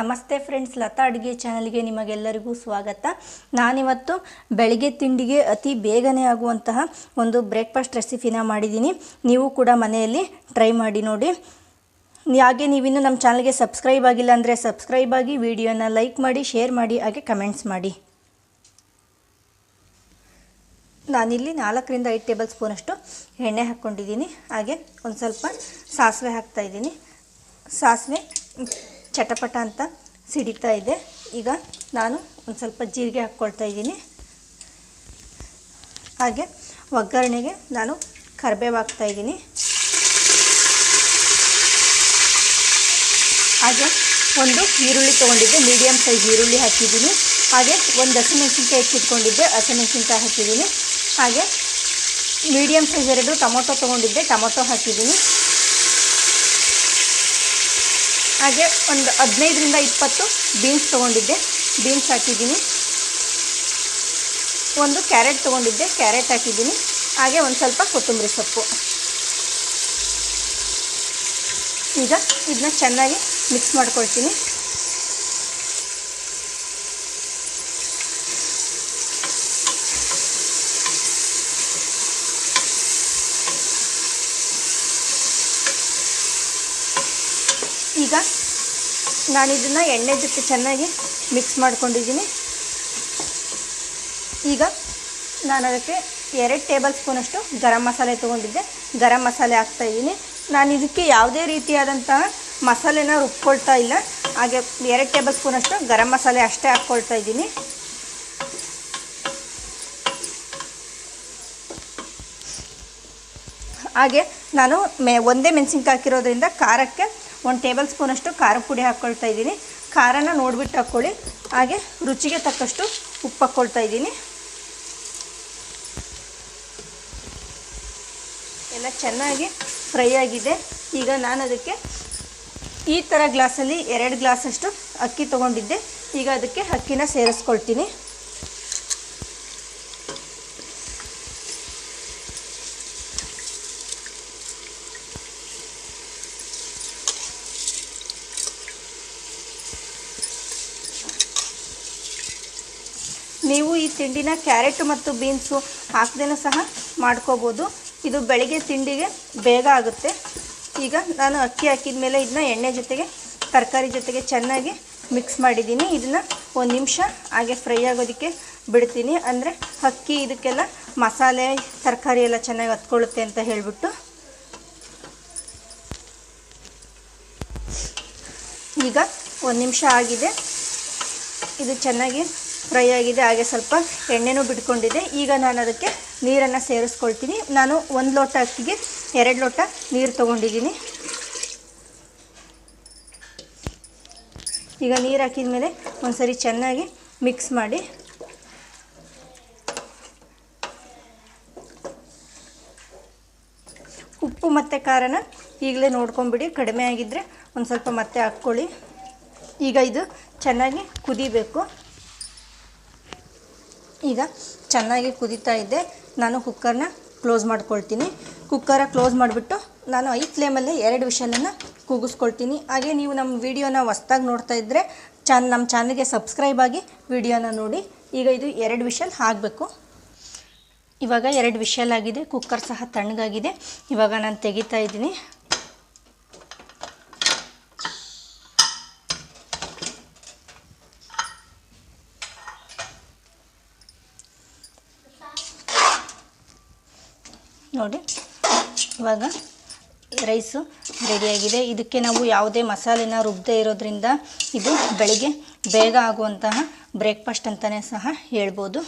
ನಮಸ್ತೆ ಫ್ರೆಂಡ್ಸ್, ಲತಾ ಅಡುಗೆ ಚಾನಲ್ಗೆ ನಿಮಗೆಲ್ಲರಿಗೂ ಸ್ವಾಗತ. ನಾನಿವತ್ತು ಬೆಳಿಗ್ಗೆ ತಿಂಡಿಗೆ ಅತಿ ಬೇಗನೆ ಆಗುವಂತಹ ಒಂದು ಬ್ರೇಕ್ಫಾಸ್ಟ್ ರೆಸಿಪಿನ ಮಾಡಿದ್ದೀನಿ. ನೀವು ಕೂಡ ಮನೆಯಲ್ಲಿ ಟ್ರೈ ಮಾಡಿ ನೋಡಿ. ಹಾಗೆ ನೀವಿನ್ನೂ ನಮ್ಮ ಚಾನಲ್ಗೆ ಸಬ್ಸ್ಕ್ರೈಬ್ ಆಗಿಲ್ಲ ಅಂದರೆ ಸಬ್ಸ್ಕ್ರೈಬ್ ಆಗಿ ವಿಡಿಯೋನ ಲೈಕ್ ಮಾಡಿ, ಶೇರ್ ಮಾಡಿ, ಹಾಗೆ ಕಮೆಂಟ್ಸ್ ಮಾಡಿ. ನಾನಿಲ್ಲಿ ನಾಲ್ಕರಿಂದ ಐದು ಟೇಬಲ್ ಸ್ಪೂನಷ್ಟು ಎಣ್ಣೆ ಹಾಕ್ಕೊಂಡಿದ್ದೀನಿ. ಹಾಗೆ ಒಂದು ಸ್ವಲ್ಪ ಸಾಸಿವೆ ಹಾಕ್ತಾಯಿದ್ದೀನಿ ಸಾಸಿವೆ ಚಟಪಟ ಅಂತ ಸಿಡಿತಾ ಇದೆ. ಈಗ ನಾನು ಒಂದು ಸ್ವಲ್ಪ ಜೀರಿಗೆ ಹಾಕ್ಕೊಳ್ತಾ ಇದ್ದೀನಿ. ಹಾಗೆ ಒಗ್ಗರಣೆಗೆ ನಾನು ಕರಿಬೇವು ಹಾಕ್ತಾಯಿದ್ದೀನಿ ಹಾಗೆ ಒಂದು ಈರುಳ್ಳಿ ತೊಗೊಂಡಿದ್ದೆ. ಮೀಡಿಯಮ್ ಸೈಜ್ ಈರುಳ್ಳಿ ಹಾಕಿದ್ದೀನಿ. ಹಾಗೆ ಒಂದು ಹಸಿಮೆಣಸಿನ್ಕಾಯಿ ಹೆಚ್ಚಿಟ್ಕೊಂಡಿದ್ದೆ ಹಸಿಮೆಣಸಿನ್ಕಾಯಿ ಹಾಕಿದ್ದೀನಿ. ಹಾಗೆ ಮೀಡಿಯಮ್ ಸೈಜ್ ಎರಡು ಟೊಮೊಟೊ ತೊಗೊಂಡಿದ್ದೆ. ಟೊಮೊಟೊ ಹಾಕಿದ್ದೀನಿ. ಹಾಗೆ ಒಂದು ಹದಿನೈದರಿಂದ ಇಪ್ಪತ್ತು ಬೀನ್ಸ್ ತೊಗೊಂಡಿದ್ದೆ. ಬೀನ್ಸ್ ಹಾಕಿದ್ದೀನಿ. ಒಂದು ಕ್ಯಾರೆಟ್ ತೊಗೊಂಡಿದ್ದೆ. ಕ್ಯಾರೆಟ್ ಹಾಕಿದ್ದೀನಿ. ಹಾಗೆ ಒಂದು ಸ್ವಲ್ಪ ಕೊತ್ತಂಬರಿ ಸೊಪ್ಪು. ಈಗ ಇದನ್ನ ಚೆನ್ನಾಗಿ ಮಿಕ್ಸ್ ಮಾಡ್ಕೊಳ್ತೀನಿ. ಈಗ ನಾನು ಇದನ್ನು ಎಣ್ಣೆ ಜೊತೆ ಚೆನ್ನಾಗಿ ಮಿಕ್ಸ್ ಮಾಡ್ಕೊಂಡಿದ್ದೀನಿ. ಈಗ ನಾನು ಅದಕ್ಕೆ ಎರಡು ಟೇಬಲ್ ಸ್ಪೂನಷ್ಟು ಗರಂ ಮಸಾಲೆ ತೊಗೊಂಡಿದ್ದೆ. ಗರಂ ಮಸಾಲೆ ಹಾಕ್ತಾಯಿದ್ದೀನಿ ನಾನು ಇದಕ್ಕೆ ಯಾವುದೇ ರೀತಿಯಾದಂತಹ ಮಸಾಲೆನ ರುಬ್ಕೊಳ್ತಾ ಇಲ್ಲ. ಹಾಗೆ ಎರಡು ಟೇಬಲ್ ಸ್ಪೂನಷ್ಟು ಗರಂ ಮಸಾಲೆ ಅಷ್ಟೇ ಹಾಕ್ಕೊಳ್ತಾ ಇದ್ದೀನಿ. ಹಾಗೆ ನಾನು ಮೆ ಒಂದೇ ಮೆಣಸಿನ್ಕಾಯಿ ಹಾಕಿರೋದ್ರಿಂದ ಖಾರಕ್ಕೆ ಒಂದು ಟೇಬಲ್ ಸ್ಪೂನಷ್ಟು ಖಾರ ಪುಡಿ ಹಾಕ್ಕೊಳ್ತಾ ಇದ್ದೀನಿ. ಖಾರನ ನೋಡಿಬಿಟ್ಟು ಹಾಕ್ಕೊಳ್ಳಿ ಹಾಗೆ ರುಚಿಗೆ ತಕ್ಕಷ್ಟು ಉಪ್ಪು ಹಾಕ್ಕೊಳ್ತಾ ಇದ್ದೀನಿ. ಎಲ್ಲ ಚೆನ್ನಾಗಿ ಫ್ರೈ ಆಗಿದೆ. ಈಗ ನಾನು ಅದಕ್ಕೆ ಈ ಥರ ಗ್ಲಾಸಲ್ಲಿ ಎರಡು ಗ್ಲಾಸಷ್ಟು ಅಕ್ಕಿ ತೊಗೊಂಡಿದ್ದೆ. ಈಗ ಅದಕ್ಕೆ ಅಕ್ಕಿನ ಸೇರಿಸ್ಕೊಳ್ತೀನಿ. ನೀವು ಈ ತಿಂಡಿನ ಕ್ಯಾರೆಟ್ ಮತ್ತು ಬೀನ್ಸು ಹಾಕ್ದೇನೂ ಸಹ ಮಾಡ್ಕೋಬೋದು. ಇದು ಬೆಳಗ್ಗೆ ತಿಂಡಿಗೆ ಬೇಗ ಆಗುತ್ತೆ. ಈಗ ನಾನು ಅಕ್ಕಿ ಹಾಕಿದ ಮೇಲೆ ಇದನ್ನ ಎಣ್ಣೆ ಜೊತೆಗೆ, ತರಕಾರಿ ಜೊತೆಗೆ ಚೆನ್ನಾಗಿ ಮಿಕ್ಸ್ ಮಾಡಿದ್ದೀನಿ. ಇದನ್ನು ಒಂದು ನಿಮಿಷ ಹಾಗೆ ಫ್ರೈ ಆಗೋದಕ್ಕೆ ಬಿಡ್ತೀನಿ. ಅಂದರೆ ಅಕ್ಕಿ ಇದಕ್ಕೆಲ್ಲ ಮಸಾಲೆ, ತರಕಾರಿ ಎಲ್ಲ ಚೆನ್ನಾಗಿ ಹತ್ಕೊಳ್ಳುತ್ತೆ ಅಂತ ಹೇಳಿಬಿಟ್ಟು. ಈಗ ಒಂದು ನಿಮಿಷ ಆಗಿದೆ. ಇದು ಚೆನ್ನಾಗಿ ಫ್ರೈ ಆಗಿದೆ, ಹಾಗೆ ಸ್ವಲ್ಪ ಎಣ್ಣೆನೂ ಬಿಟ್ಕೊಂಡಿದೆ ಈಗ ನಾನು ಅದಕ್ಕೆ ನೀರನ್ನು ಸೇರಿಸ್ಕೊಳ್ತೀನಿ. ನಾನು ಒಂದು ಲೋಟ ಅಕ್ಕಿಗೆ ಎರಡು ಲೋಟ ನೀರು ತೊಗೊಂಡಿದ್ದೀನಿ. ಈಗ ನೀರು ಹಾಕಿದ ಮೇಲೆ ಒಂದ್ಸರಿ ಚೆನ್ನಾಗಿ ಮಿಕ್ಸ್ ಮಾಡಿ. ಉಪ್ಪು ಮತ್ತು ಖಾರನ ಈಗಲೇ ನೋಡ್ಕೊಂಬಿಡಿ. ಕಡಿಮೆ ಆಗಿದ್ದರೆ ಒಂದು ಸ್ವಲ್ಪ ಮತ್ತೆ ಹಾಕ್ಕೊಳ್ಳಿ. ಈಗ ಇದು ಚೆನ್ನಾಗಿ ಕುದಿಬೇಕು. ಈಗ ಚೆನ್ನಾಗಿ ಕುದೀತಾ ಇದ್ದೆ. ನಾನು ಕುಕ್ಕರ್ನ ಕ್ಲೋಸ್ ಮಾಡ್ಕೊಳ್ತೀನಿ. ಕುಕ್ಕರ ಕ್ಲೋಸ್ ಮಾಡಿಬಿಟ್ಟು ನಾನು ಐ ಫ್ಲೇಮಲ್ಲೇ ಎರಡು ವಿಷಲನ್ನು ಕೂಗಿಸ್ಕೊಳ್ತೀನಿ. ಹಾಗೆ ನೀವು ನಮ್ಮ ವಿಡಿಯೋನ ಹೊಸ್ದಾಗಿ ನೋಡ್ತಾ ಇದ್ದರೆ ಚಾನ್ ನಮ್ಮ ಚಾನಲ್ಗೆ ಸಬ್ಸ್ಕ್ರೈಬ್ ಆಗಿ ವಿಡಿಯೋನ ನೋಡಿ. ಈಗ ಇದು ಎರಡು ವಿಷಲ್ ಆಗಬೇಕು. ಇವಾಗ ಎರಡು ವಿಷಲ್ ಆಗಿದೆ. ಕುಕ್ಕರ್ ಸಹ ತಣ್ಣಗಾಗಿದೆ. ಇವಾಗ ನಾನು ತೆಗಿತಾ ಇದ್ದೀನಿ. ನೋಡಿ. ಇವಾಗ ರೈಸು ರೆಡಿಯಾಗಿದೆ. ಇದಕ್ಕೆ ನಾವು ಯಾವುದೇ ಮಸಾಲೆನ ರುಬ್ಬದೇ ಇರೋದ್ರಿಂದ ಇದು ಬೆಳಿಗ್ಗೆ ಬೇಗ ಆಗುವಂತಹ ಬ್ರೇಕ್ಫಾಸ್ಟ್ ಅಂತಲೇ ಸಹ ಹೇಳ್ಬೋದು.